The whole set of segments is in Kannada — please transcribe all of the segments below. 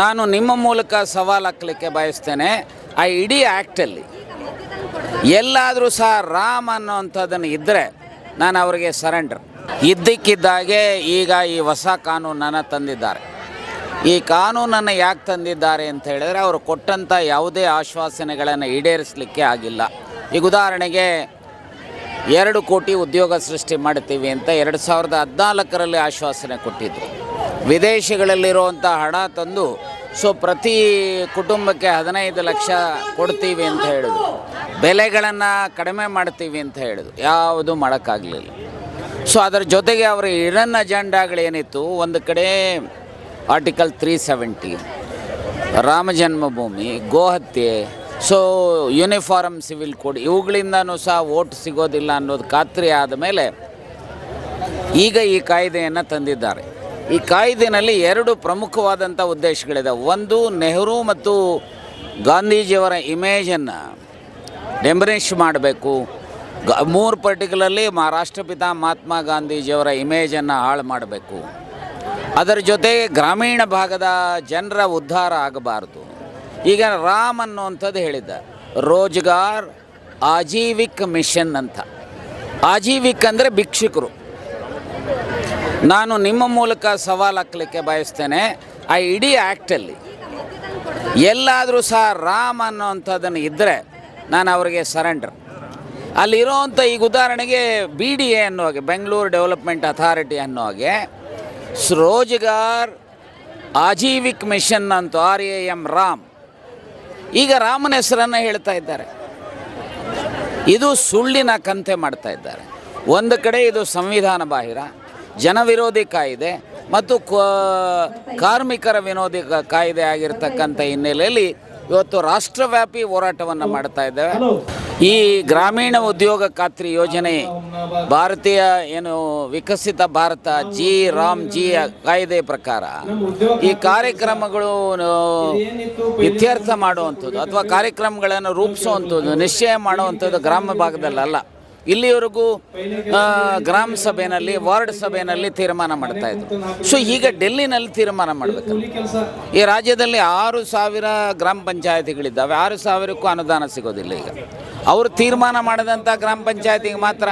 ನಾನು ನಿಮ್ಮ ಮೂಲಕ ಸವಾಲು ಹಾಕ್ಲಿಕ್ಕೆ ಬಯಸ್ತೇನೆ, ಆ ಇಡೀ ಆ್ಯಕ್ಟಲ್ಲಿ ಎಲ್ಲಾದರೂ ಸಹ ರಾಮ್ ಅನ್ನೋವಂಥದ್ದನ್ನು ಇದ್ದರೆ ನಾನು ಅವರಿಗೆ ಸರೆಂಡರ್ ಇದ್ದಕ್ಕಿದ್ದಾಗೆ ಈಗ ಈ ಹೊಸ ಕಾನೂನನ್ನು ತಂದಿದ್ದಾರೆ. ಈ ಕಾನೂನನ್ನು ಯಾಕೆ ತಂದಿದ್ದಾರೆ ಅಂತ ಹೇಳಿದ್ರೆ ಅವರು ಕೊಟ್ಟಂಥ ಯಾವುದೇ ಆಶ್ವಾಸನೆಗಳನ್ನು ಈಡೇರಿಸಲಿಕ್ಕೆ ಆಗಿಲ್ಲ. ಈಗ ಉದಾಹರಣೆಗೆ ಎರಡು ಕೋಟಿ ಉದ್ಯೋಗ ಸೃಷ್ಟಿ ಮಾಡ್ತೀವಿ ಅಂತ ಎರಡು ಸಾವಿರದ ಹದಿನಾಲ್ಕರಲ್ಲಿ ಆಶ್ವಾಸನೆ ಕೊಟ್ಟಿದ್ದರು ವಿದೇಶಗಳಲ್ಲಿರುವಂಥ ಹಣ ತಂದು, ಸೊ ಪ್ರತಿ ಕುಟುಂಬಕ್ಕೆ ಹದಿನೈದು ಲಕ್ಷ ಕೊಡ್ತೀವಿ ಅಂತ ಹೇಳಿದ್ರು. ಬೆಲೆಗಳನ್ನು ಕಡಿಮೆ ಮಾಡ್ತೀವಿ ಅಂತ ಹೇಳಿದ್ರು. ಯಾವುದು ಮಾಡೋಕ್ಕಾಗಲಿಲ್ಲ. ಸೊ ಅದರ ಜೊತೆಗೆ ಅವರ ಇಡನ್ ಅಜೆಂಡಾಗಳೇನಿತ್ತು ಒಂದು ಕಡೆ article three seventy Rama Janmabhoomi, ಗೋಹತ್ಯೆ, ಸೊ ಯೂನಿಫಾರ್ಮ್ ಸಿವಿಲ್ ಕೋಡ್, ಇವುಗಳಿಂದನೂ ಸಹ ಓಟ್ ಸಿಗೋದಿಲ್ಲ ಅನ್ನೋದು ಖಾತ್ರಿ ಆದ ಮೇಲೆ ಈಗ ಈ ಕಾಯ್ದೆಯನ್ನು ತಂದಿದ್ದಾರೆ. ಈ ಕಾಯ್ದೆನಲ್ಲಿ ಎರಡು ಪ್ರಮುಖವಾದಂಥ ಉದ್ದೇಶಗಳಿದೆ. ಒಂದು, ನೆಹರು ಮತ್ತು ಗಾಂಧೀಜಿಯವರ ಇಮೇಜನ್ನು ಡೆಮರಿಷ್ ಮಾಡಬೇಕು. ಗ, ಮೂರು ಪರ್ಟಿಕ್ಯುಲರ್ಲಿ ಮಾ ರಾಷ್ಟ್ರಪಿತ ಮಹಾತ್ಮ ಗಾಂಧೀಜಿಯವರ ಇಮೇಜನ್ನು ಹಾಳು ಮಾಡಬೇಕು. ಅದರ ಜೊತೆಗೆ ಗ್ರಾಮೀಣ ಭಾಗದ ಜನರ ಉದ್ಧಾರ ಆಗಬಾರ್ದು. ಈಗ ರಾಮ್ ಅನ್ನುವಂಥದ್ದು ಹೇಳಿದ್ದ, ರೋಜ್ಗಾರ್ ಆಜೀವಿಕ್ ಮಿಷನ್ ಅಂತ. ಆಜೀವಿಕ್ ಅಂದರೆ ಭಿಕ್ಷುಕರು. ನಾನು ನಿಮ್ಮ ಮೂಲಕ ಸವಾಲು ಹಾಕ್ಲಿಕ್ಕೆ ಬಯಸ್ತೇನೆ, ಆ ಇಡೀ ಆ್ಯಕ್ಟಲ್ಲಿ ಎಲ್ಲಾದರೂ ಸಹ ರಾಮ್ ಅನ್ನೋವಂಥದ್ದನ್ನು ಇದ್ದರೆ ನಾನು ಅವರಿಗೆ ಸರೆಂಡರ್ ಅಲ್ಲಿರೋವಂಥ ಈಗ ಉದಾಹರಣೆಗೆ ಬಿ ಡಿ ಎ ಅನ್ನೋ ಹಾಗೆ ಬೆಂಗಳೂರು ಡೆವಲಪ್ಮೆಂಟ್ ಅಥಾರಿಟಿ ಅನ್ನೋ ಹಾಗೆ ರೋಜ್ಗಾರ್ ಆಜೀವಿಕ್ ಮಿಷನ್ ಅಂತ ಆರ್ ಎ ಎಂ ರಾಮ್ ಈಗ ರಾಮನ ಹೆಸರನ್ನು ಹೇಳ್ತಾ ಇದ್ದಾರೆ. ಇದು ಸುಳ್ಳಿನ ಕಂತೆ ಮಾಡ್ತಾ ಇದ್ದಾರೆ. ಒಂದು ಕಡೆ ಇದು ಸಂವಿಧಾನ ಬಾಹಿರ ಜನವಿರೋಧಿ ಕಾಯಿದೆ ಮತ್ತು ಕಾರ್ಮಿಕರ ವಿನೋದಿ ಕ- ಕಾಯ್ದೆ ಆಗಿರ್ತಕ್ಕಂಥ ಹಿನ್ನೆಲೆಯಲ್ಲಿ ಇವತ್ತು ರಾಷ್ಟ್ರವ್ಯಾಪಿ ಹೋರಾಟವನ್ನು ಮಾಡ್ತಾ ಇದ್ದೇವೆ. ಈ ಗ್ರಾಮೀಣ ಉದ್ಯೋಗ ಖಾತ್ರಿ ಯೋಜನೆ ಭಾರತೀಯ ಏನು ವಿಕಸಿತ ಭಾರತ ಜಿ ರಾಮ್ ಜಿ ಕಾಯ್ದೆ ಪ್ರಕಾರ ಈ ಕಾರ್ಯಕ್ರಮಗಳು ಇತ್ಯರ್ಥ ಮಾಡುವಂಥದ್ದು ಅಥವಾ ಕಾರ್ಯಕ್ರಮಗಳನ್ನು ರೂಪಿಸುವಂಥದ್ದು ನಿಶ್ಚಯ ಮಾಡುವಂಥದ್ದು ಗ್ರಾಮ ಭಾಗದಲ್ಲಲ್ಲ ಇಲ್ಲಿವರೆಗೂ ಗ್ರಾಮ ಸಭೆಯಲ್ಲಿ ವಾರ್ಡ್ ಸಭೆಯಲ್ಲಿ ತೀರ್ಮಾನ ಮಾಡ್ತಾ ಇದ್ರು. ಸೊ ಈಗ ಡೆಲ್ಲಿನಲ್ಲಿ ತೀರ್ಮಾನ ಮಾಡಬೇಕು. ಈ ರಾಜ್ಯದಲ್ಲಿ ಆರು ಸಾವಿರ ಗ್ರಾಮ ಪಂಚಾಯತಿಗಳಿದ್ದಾವೆ. ಆರು ಸಾವಿರಕ್ಕೂ ಅನುದಾನ ಸಿಗೋದಿಲ್ಲ ಈಗ. ಅವರು ತೀರ್ಮಾನ ಮಾಡಿದಂಥ ಗ್ರಾಮ ಪಂಚಾಯತಿಗೆ ಮಾತ್ರ.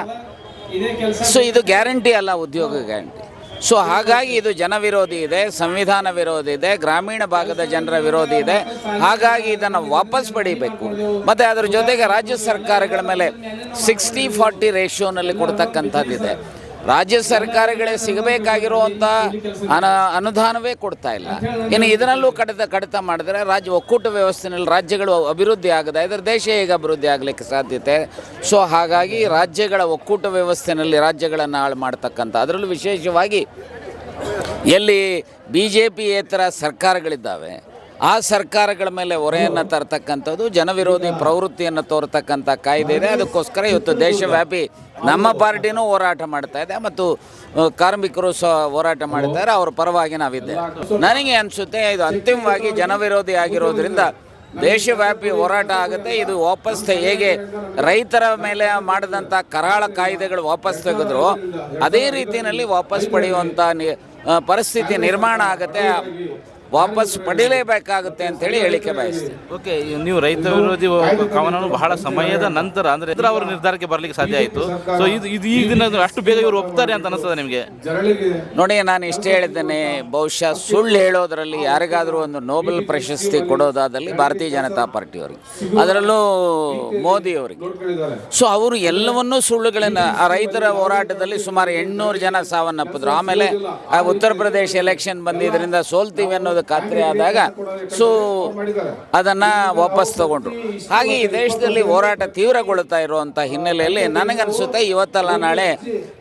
ಸೊ ಇದು ಗ್ಯಾರಂಟಿ ಅಲ್ಲ, ಉದ್ಯೋಗ ಗ್ಯಾರಂಟಿ. ಸೊ ಹಾಗಾಗಿ ಇದು ಜನ ವಿರೋಧಿ ಇದೆ, ಸಂವಿಧಾನ ವಿರೋಧಿ ಇದೆ, ಗ್ರಾಮೀಣ ಭಾಗದ ಜನರ ವಿರೋಧಿ ಇದೆ. ಹಾಗಾಗಿ ಇದನ್ನು ವಾಪಸ್ ಪಡಿಬೇಕು. ಮತ್ತು ಅದರ ಜೊತೆಗೆ ರಾಜ್ಯ ಸರ್ಕಾರಗಳ ಮೇಲೆ ಸಿಕ್ಸ್ಟಿ ಫಾರ್ಟಿ ರೇಷಿಯೋನಲ್ಲಿ ಕೊಡ್ತಕ್ಕಂಥದ್ದಿದೆ. ರಾಜ್ಯ ಸರ್ಕಾರಗಳೇ ಸಿಗಬೇಕಾಗಿರುವಂಥ ಅನ ಅನುದಾನವೇ ಕೊಡ್ತಾ ಇಲ್ಲ. ಇನ್ನು ಇದರಲ್ಲೂ ಕಡಿತ ಕಡಿತ ಮಾಡಿದ್ರೆ ರಾಜ್ಯ ಒಕ್ಕೂಟ ವ್ಯವಸ್ಥೆಯಲ್ಲಿ ರಾಜ್ಯಗಳು ಅಭಿವೃದ್ಧಿ ಆಗದ, ಇದರ ದೇಶ ಈಗ ಅಭಿವೃದ್ಧಿ ಆಗಲಿಕ್ಕೆ ಸಾಧ್ಯತೆ? ಸೊ ಹಾಗಾಗಿ ರಾಜ್ಯಗಳ ಒಕ್ಕೂಟ ವ್ಯವಸ್ಥೆಯಲ್ಲಿ ರಾಜ್ಯಗಳನ್ನು ಹಾಳು ಮಾಡ್ತಕ್ಕಂಥ, ಅದರಲ್ಲೂ ವಿಶೇಷವಾಗಿ ಎಲ್ಲಿ ಬಿ ಜೆ ಪಿಯೇತರ ಸರ್ಕಾರಗಳಿದ್ದಾವೆ ಆ ಸರ್ಕಾರಗಳ ಮೇಲೆ ಹೊರೆಯನ್ನು ತರ್ತಕ್ಕಂಥದ್ದು, ಜನವಿರೋಧಿ ಪ್ರವೃತ್ತಿಯನ್ನು ತೋರ್ತಕ್ಕಂಥ ಕಾಯ್ದೆ ಇದೆ. ಅದಕ್ಕೋಸ್ಕರ ಇವತ್ತು ದೇಶವ್ಯಾಪಿ ನಮ್ಮ ಪಾರ್ಟಿನೂ ಹೋರಾಟ ಮಾಡ್ತಾ ಇದೆ ಮತ್ತು ಕಾರ್ಮಿಕರು ಸಹ ಹೋರಾಟ ಮಾಡಿದ್ದಾರೆ ಅವ್ರ ಪರವಾಗಿ ನಾವಿದ್ದೆ ನನಗೆ ಅನಿಸುತ್ತೆ, ಇದು ಅಂತಿಮವಾಗಿ ಜನವಿರೋಧಿ ಆಗಿರೋದ್ರಿಂದ ದೇಶವ್ಯಾಪಿ ಹೋರಾಟ ಆಗುತ್ತೆ. ಇದು ವಾಪಸ್ ಹೇಗೆ ರೈತರ ಮೇಲೆ ಮಾಡಿದಂಥ ಕರಾಳ ಕಾಯ್ದೆಗಳು ವಾಪಸ್ ತೆಗೆದ್ರು, ಅದೇ ರೀತಿಯಲ್ಲಿ ವಾಪಸ್ ಪಡೆಯುವಂಥ ಪರಿಸ್ಥಿತಿ ನಿರ್ಮಾಣ ಆಗುತ್ತೆ. ವಾಪಸ್ ಪಡೀಲೇಬೇಕಾಗುತ್ತೆ ಅಂತೇಳಿ ಹೇಳಿಕೆ ಬಯಸ್ತೀನಿ. ಓಕೆ ನೀವು ರೈತ ವಿರೋಧಿ ಕಾನೂನು ಬಹಳ ಸಮಯದ ನಂತರ ಅಂದ್ರೆ ನಂತರ ಅವರು ನಿರ್ಧಾರಕ್ಕೆ ಬರಲಿಕ್ಕೆ ಸಾಧ್ಯ ಆಯಿತು. ಸೊ ಇದು ಇದು ಈ ದಿನ ಅಷ್ಟು ಬೇಗ ಇವರು ಒಪ್ತಾರೆ ಅಂತ ಅನಿಸ್ತದೆ ನಿಮಗೆ? ನೋಡಿ ನಾನು ಇಷ್ಟೇ ಹೇಳಿದ್ದೇನೆ ಬಹುಶಃ ಸುಳ್ಳು ಹೇಳೋದ್ರಲ್ಲಿ ಯಾರಿಗಾದರೂ ಒಂದು ನೋಬೆಲ್ ಪ್ರಶಸ್ತಿ ಕೊಡೋದಾದಲ್ಲಿ ಭಾರತೀಯ ಜನತಾ ಪಾರ್ಟಿಯವರಿಗೆ ಅದರಲ್ಲೂ ಮೋದಿಯವರಿಗೆ ಸೊ ಅವರು ಎಲ್ಲವನ್ನೂ ಸುಳ್ಳುಗಳನ್ನು ಆ ರೈತರ ಹೋರಾಟದಲ್ಲಿ ಸುಮಾರು ಎಂಟುನೂರು ಜನ ಸಾವನ್ನಪ್ಪಿದ್ರು. ಆಮೇಲೆ ಆ ಉತ್ತರ ಪ್ರದೇಶ ಎಲೆಕ್ಷನ್ ಬಂದಿದ್ದರಿಂದ ಸೋಲ್ತೀವಿ ಅನ್ನೋದು ಖಾತ್ರಿ ಆದಾಗ ಸೊ ಅದನ್ನು ವಾಪಸ್ ತಗೊಂಡ್ರು. ಹಾಗೆ ಈ ದೇಶದಲ್ಲಿ ಹೋರಾಟ ತೀವ್ರಗೊಳ್ಳುತ್ತಾ ಇರುವಂಥ ಹಿನ್ನೆಲೆಯಲ್ಲಿ ನನಗನ್ಸುತ್ತೆ ಇವತ್ತಲ್ಲ ನಾಳೆ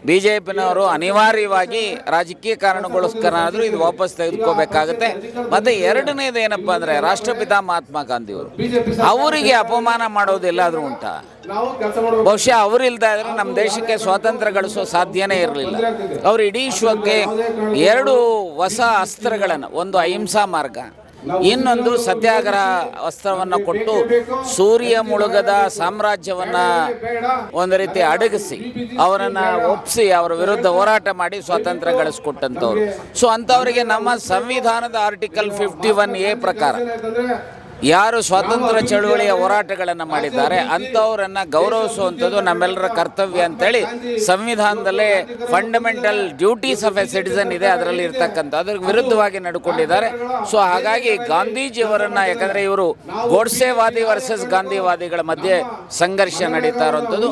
ಬಿ ಜೆ ಪಿನವರು ಅನಿವಾರ್ಯವಾಗಿ ರಾಜಕೀಯ ಕಾರಣಗೋಸ್ಕರ ಆದರೂ ಇದು ವಾಪಸ್ ತೆಗೆದುಕೋಬೇಕಾಗುತ್ತೆ. ಮತ್ತು ಎರಡನೇದು ಏನಪ್ಪ ಅಂದರೆ ರಾಷ್ಟ್ರಪಿತ ಮಹಾತ್ಮ ಗಾಂಧಿಯವರು. ಅವರಿಗೆ ಅಪಮಾನ ಮಾಡೋದು ಎಲ್ಲಾದರೂ ಉಂಟಾ? ಬಹುಶಃ ಅವರಿಲ್ದೇ ಆದರೆ ನಮ್ಮ ದೇಶಕ್ಕೆ ಸ್ವಾತಂತ್ರ್ಯ ಗಳಿಸೋ ಸಾಧ್ಯನೇ ಇರಲಿಲ್ಲ. ಅವರು ಇಡೀ ವಿಶ್ವಕ್ಕೆ ಎರಡು ಹೊಸ ಅಸ್ತ್ರಗಳನ್ನು ಒಂದು ಅಹಿಂಸಾ ಮಾರ್ಗ ಇನ್ನೊಂದು ಸತ್ಯಾಗ್ರಹ ವಸ್ತ್ರವನ್ನು ಕೊಟ್ಟು ಸೂರ್ಯ ಮುಳುಗದ ಸಾಮ್ರಾಜ್ಯವನ್ನು ಒಂದು ರೀತಿ ಅಡಗಿಸಿ ಅವರನ್ನು ಒಪ್ಪಿಸಿ ಅವರ ವಿರುದ್ಧ ಹೋರಾಟ ಮಾಡಿ ಸ್ವಾತಂತ್ರ್ಯ ಗಳಿಸ್ಕೊಟ್ಟಂಥವ್ರು ಸೊ ಅಂಥವರಿಗೆ ನಮ್ಮ ಸಂವಿಧಾನದ ಆರ್ಟಿಕಲ್ ಫಿಫ್ಟಿ ಒನ್ ಎ ಪ್ರಕಾರ ಯಾರು ಸ್ವಾತಂತ್ರ್ಯ ಚಳುವಳಿಯ ಹೋರಾಟಗಳನ್ನು ಮಾಡಿದ್ದಾರೆ, ಅಂಥವರನ್ನು ಗೌರವಿಸುವಂಥದ್ದು ನಮ್ಮೆಲ್ಲರ ಕರ್ತವ್ಯ ಅಂತೇಳಿ ಸಂವಿಧಾನದಲ್ಲೇ fundamental duties of a citizen ಇದೆ, ಅದರಲ್ಲಿ ಇರ್ತಕ್ಕಂಥ ಅದ್ರ ವಿರುದ್ಧವಾಗಿ ನಡ್ಕೊಂಡಿದ್ದಾರೆ. ಸೊ ಹಾಗಾಗಿ ಗಾಂಧೀಜಿಯವರನ್ನು, ಯಾಕಂದರೆ ಇವರು ಗೋಡ್ಸೆವಾದಿ ವರ್ಸಸ್ ಗಾಂಧಿವಾದಿಗಳ ಮಧ್ಯೆ ಸಂಘರ್ಷ ನಡೀತಾ ಇರುವಂಥದ್ದು.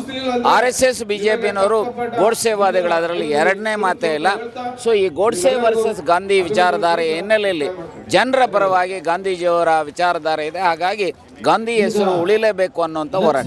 R S S B J ಪಿನವರು ಗೋಡ್ಸೆವಾದಿಗಳು ಅದರಲ್ಲಿ ಎರಡನೇ ಮಾತೇ ಇಲ್ಲ. ಸೊ ಈ ಗೋಡ್ಸೆ ವರ್ಸಸ್ ಗಾಂಧಿ ವಿಚಾರಧಾರೆ ಹಿನ್ನೆಲೆಯಲ್ಲಿ ಜನರ ಪರವಾಗಿ ಗಾಂಧೀಜಿಯವರ ವಿಚಾರಧಾರೆ ಇದೆ. ಹಾಗಾಗಿ ಗಾಂಧಿ ಹೆಸರು ಉಳಿಲೇಬೇಕು ಅನ್ನುವಂಥ ಹೋರಾಟ.